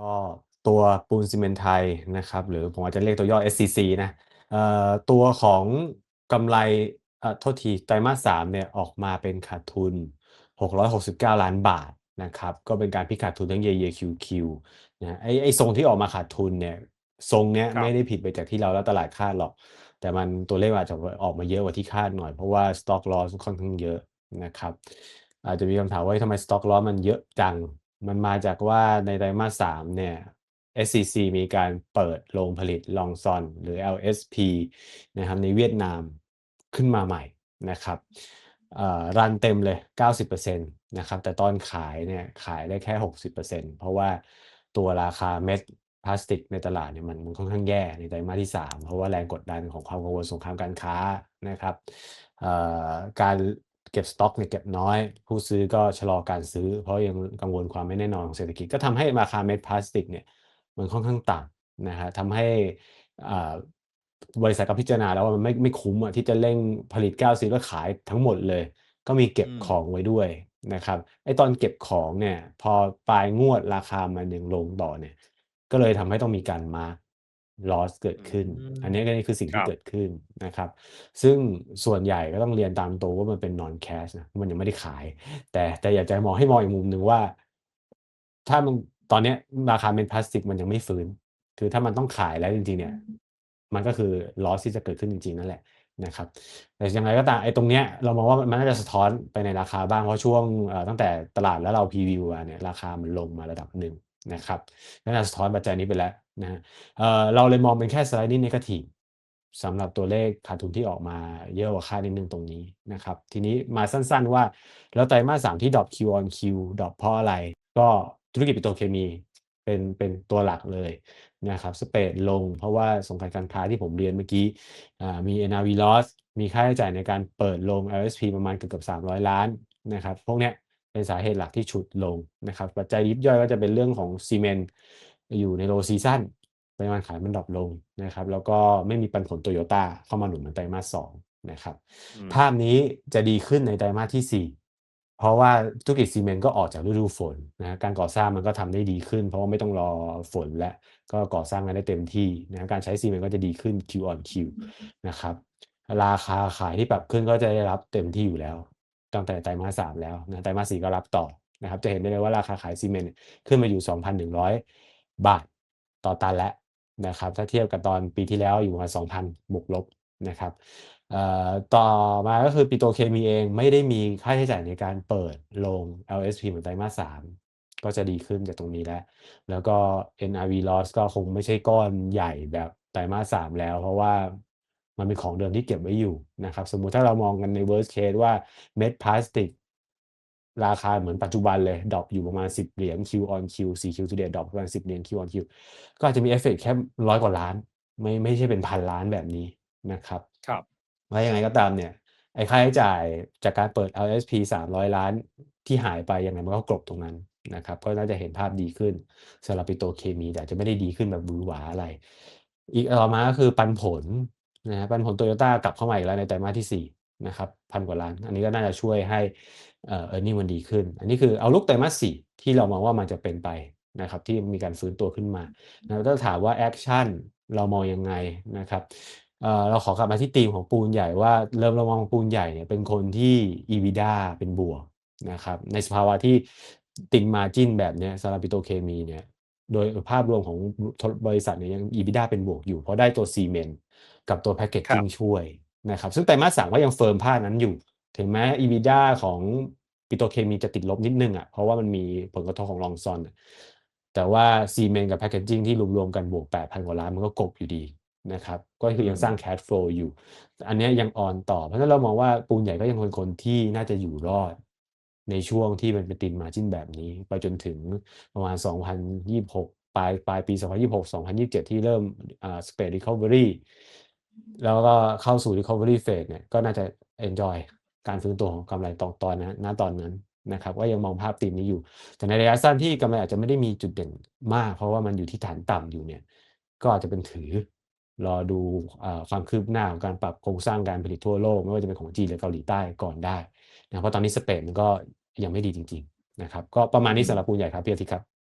ก็ตัวปูนซีเมนต์ไทยนะครับ หรือผมอาจจะเรียกตัวย่อ SCC นะเอ่อตัวของกำไรเอ่อโทษทีไตรมาส3เนี่ยออกมาเป็นขาดทุน 669 ล้านบาทนะครับ ก็เป็นการพลิกขาดทุนทั้ง Year-Year Q-Q นะครับไอ้ไอ้ทรงที่ออกมาขาดทุนเนี่ยทรงเนี้ยครัไม่บได้ผิดไปจากที่เราและตลาดคาดหรอก แต่มันตัวเลขมันอาจจะวออกมาเยอะกว่าที่คาดหน่อยเพราะว่า Stock Loss ค่อนข้างเยอะนะครับ อาจจะมีคำถามว่าเฮ้ยทำไม Stock Loss มันเยอะจัง? มันมาจากว่าในไตรมาส3เนี่ย SCC มีการเปิดโรงผลิต Longson หรือ LSP นะครับในเวียดนามขึ้นมาใหม่นะครับรันเต็มเลย 90%นะครับ แต่ตอนขายเนี่ยขายได้แค่ 60%เพราะว่าตัวราคาเม็ดพลาสติกในตลาดเนี่ยมันมันค่อนข้างแย่ในไตรมาสที่ 3 เพราะว่าแรงกดดันของความกังวลสงครามการค้านะครับการ เก็บสต๊อกเนี่ยเก็บน้อย ผู้ซื้อก็ชะลอการซื้อ เพราะยังกังวลความไม่แน่นอนของเศรษฐกิจก็ทำให้ราคาเม็ดพลาสติกเนี่ยมันค่อนข้างต่ำนะครับทำให้อ่าบริษัทก็พิจารณาแล้วว่ามันไม่ไม่คุ้มอะที่จะเร่งผลิต90แล้วขายทั้งหมดเลย ก็มีเก็บของไว้ด้วยนะครับไอตอนเก็บของเนี่ย พอปลายงวดราคามันยังลงต่อเนี่ย ก็เลยทำให้ต้องมีการ Mark Loss เกิดอืขึ้น อันมนี้ก็นี่คือสิ่งคทรีั่เบกิดขึ้นนะครับ ซึ่งส่วนใหญ่ก็ต้องเรียนตามตรงว่ามันเป็น Non-cash นะมันยังไม่ได้ขาย แต่แต่อยากจะมองให้มองอีกมุมหนึ่งว่า ถ้ามันตอนเนี้ยราคาเม็ดพลาสติกมันยังไม่ฟื้น คือถ้ามันต้องขายแล้วจริงๆเนี่ย มันก็คือ Loss ที่จะเกิดขึ้นจริงๆนั่นแหละนะครับ แต่ยังไงก็ตามไอ้ตรงเนี้ยเรามองว่ามันน่าจะสะท้อนไปในราคาบ้างเพราะช่วงเอ่อตั้งแต่ตลาดแล้วเราพรีวิวมาเนี่ยราคามันลงมาระดับหนึ่งนะครับน่าจะสะท้อนปัจจัยนี้ไปแล้ว นะเเราเลยมองเป็นแค่ Slightly Negative สำหรับตัวเลขขาดทุนที่ออกมาเยอะกว่าคาดนิดนึงตรงนี้นะครับ ทีนี้มาสั้นๆว่า แล้วไตรมาส3ที่ดรอป Q on Q ดรอปเพราะอะไร?ก็ธุรกิจปิโตรเคมีเป็นเป็นตัวหลักเลยนะครับสเปดลงเพราะว่าสงครามการค้าที่ผมเรียนเมื่อกี้อ่ามี NRV Loss มีค่าใช้จ่ายในการเปิดโรง LSP ประมาณเกือบ300 ล้านนะครับ พวกเนี้ยเป็นสาเหตุหลักที่ฉุดลงนะครับ ปัจจัยยิบย่อยก็จะเป็นเรื่องของซีเมนต์ อยู่ใน Low Season ปริมาณขายมันดร็อปลงนะครับ แล้วก็ไม่มีปันผลโตโยต้าเข้ามาหนุนเหมือนไตรมาส2นะครับอืมภาพนี้จะดีขึ้นในไตรมาสที่ 4 เพราะว่าธุรกิจซีเมนต์ก็ออกจากฤดูฝนนะครับการก่อสร้างมันก็ทำได้ดีขึ้น เพราะว่าไม่ต้องรอฝนแล้วก็ก่อสร้างกันได้เต็มที่นะครับการใช้ซีเมนต์ก็จะดีขึ้น Q on Q นะครับ ราคาขายที่ปรับขึ้นก็จะได้รับเต็มที่อยู่แล้ว ตั้งแต่ไตรมาส3แล้วนะไตรมาส4ก็รับต่อนะครับ จะเห็นได้เลยว่าราคาขายซีเมนต์เนี่ยขึ้นมาอยู่ 2,100 บาทต่อตันแล้วนะครับถ้าเทียบกับตอนปีที่แล้วอยู่ประมาณ2,000บวกลบนะครับต่อมาก็คือปิโตเคมีเองไม่ได้มีค่าใช้จ่ายในการเปิดโรง LSP เหมือนไตรมาส3ก็จะดีขึ้นจากตรงนี้แล้ว แล้วก็ NRV Loss ก็คงไม่ใช่ก้อนใหญ่แบบไตรมาส3แล้ว เพราะว่ามันเป็นของเดิมที่เก็บไว้อยู่นะครับ สมมุติถ้าเรามองกันใน Worst Case ว่าเม็ดพลาสติก ราคาเหมือนปัจจุบันเลยดร็อปอยู่ประมาณ $10 Q on Q 4 Q to date ดร็อปประมาณ $10 Q on Q ก็อาจจะมีเอฟเฟกต์แค่100กว่าล้าน ไม่ไม่ใช่เป็นพันล้านแบบนี้นะครับครับแล้วยังไงก็ตามเนี่ยไอ้ค่าใช้จ่ายจากการเปิด LSP 300 ล้านที่หายไปยังไงมันก็กลบตรงนั้นนะครับ ก็น่าจะเห็นภาพดีขึ้นสำหรับปิโตรเคมี แต่อาจจะไม่ได้ดีขึ้นแบบหวือหวาอะไร อีกต่อมาก็คือปันผลนะครับปันผลโตโยต้ากลับเข้ามาอีกแล้วในไตรมาสที่4นะครับ1,000กว่าล้าน อันนี้ก็น่าจะช่วยให้ เอ่อ earning มันดีขึ้น อันนี้คือ outlook ไตรมาส4ที่เรามองว่ามันจะเป็นไปนะครับที่มีการฟื้นตัวขึ้นมานะครับถ้าถามว่าแอกชันเรามองยังไงนะครับเอ่อเราขอกลับมาที่ธีมของปูนใหญ่ว่าเริ่มเรามองปูนใหญ่เนี่ยเป็นคนที่ EBITDA เป็นบวกนะครับในสภาวะที่ติ่ง Margin แบบเนี้ยสำหรับปิโตรเคมีเนี่ยโดยภาพรวมของทบริษัทเนี่ยยัง EBITDA เป็นบวกอยู่ เพราะได้ตัวซีเมนต์กับตัวแพ็กเกจครัจิงบช่วยนะครับซึ่งไตรมาส3ก็ยังเฟิร์มภาพนั้นอยู่ ถึงแม้ EBITDA ของปิโตรเคมีจะติดลบนิดหนึ่งอะเพราะว่ามันมีผลกระทบของ Longson อะแต่ว่าซีเมนต์กับแพ็กเกจจิงที่รวมๆกันบวก 8,000 กว่าล้านมันก็กลบอยู่ดีนะครับก็อืคือยังสร้างม Cash Flow อยู่ อันเนี้ยยัง On ต่อ เพราะฉะนั้นเรามองว่าปูนใหญ่ก็ยังเป็นคนที่น่าจะอยู่รอด ในช่วงที่มันเป็นติ่ง Margin แบบนี้ ไปจนถึงประมาณ 2026 ปลายปลายปี 2026 2027 ที่เริ่มอ่า Spread Recovery แล้วก็เข้าสู่ Recovery Phase เนี่ยก็น่าจะเอนจอย การฟื้นตัวของกำไรตอนตอนนั้นณตอนนั้นนะครับก็ยังมองภาพธีมนี้อยู่ แต่ในระยะสั้นที่กำไรอาจจะไม่ได้มีจุดเด่นมาก เพราะว่ามันอยู่ที่ฐานต่ำอยู่เนี่ยก็อาจจะเป็นถือรอดูอ่าความคืบหน้าของการปรับโครงสร้างการผลิตทั่วโลก ไม่ว่าจะเป็นของจีนหรือเกาหลีใต้ก่อนได้นะเพราะตอนนี้สเปรดมันก็ยังไม่ดีจริง ๆ นะครับ ก็ประมาณอืนี้สำหมรับปูนใหญ่ครับพี่อาทิตย์ครับ